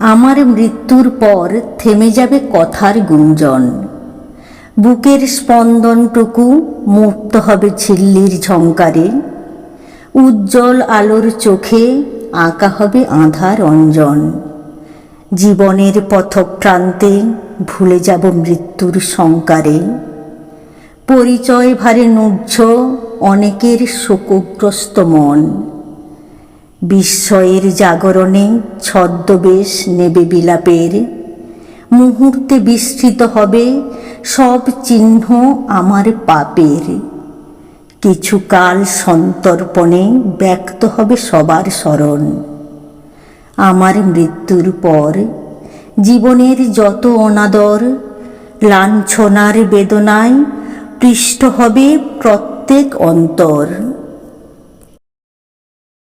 আমার মৃত্যুর পর থেমে যাবে কথার গুঞ্জন। বুকের স্পন্দনটুকু মুক্ত হবে ঝিল্লির ঝঙ্কারে উজ্জ্বল আলোর চোখে আঁকা হবে আধার অঞ্জন। জীবনের পথপ্রান্তে ভুলে যাব মৃত্যুর শঙ্কারে। পরিচয় ভারে নুজ্জ অনেকের শোকগ্রস্ত মন। বিস্ময়ের জাগরণে ছদ্মবেশ নেবে বিলাপের। মুহূর্তে বিস্তৃত হবে সব চিহ্ন আমার পাপের। কিছু কাল সন্তর্পণে ব্যক্ত হবে সবার স্মরণ। আমার মৃত্যুর পর জীবনের যত অনাদর, লাঞ্ছনার বেদনায় পৃষ্ঠ হবে প্রত্যেক অন্তর।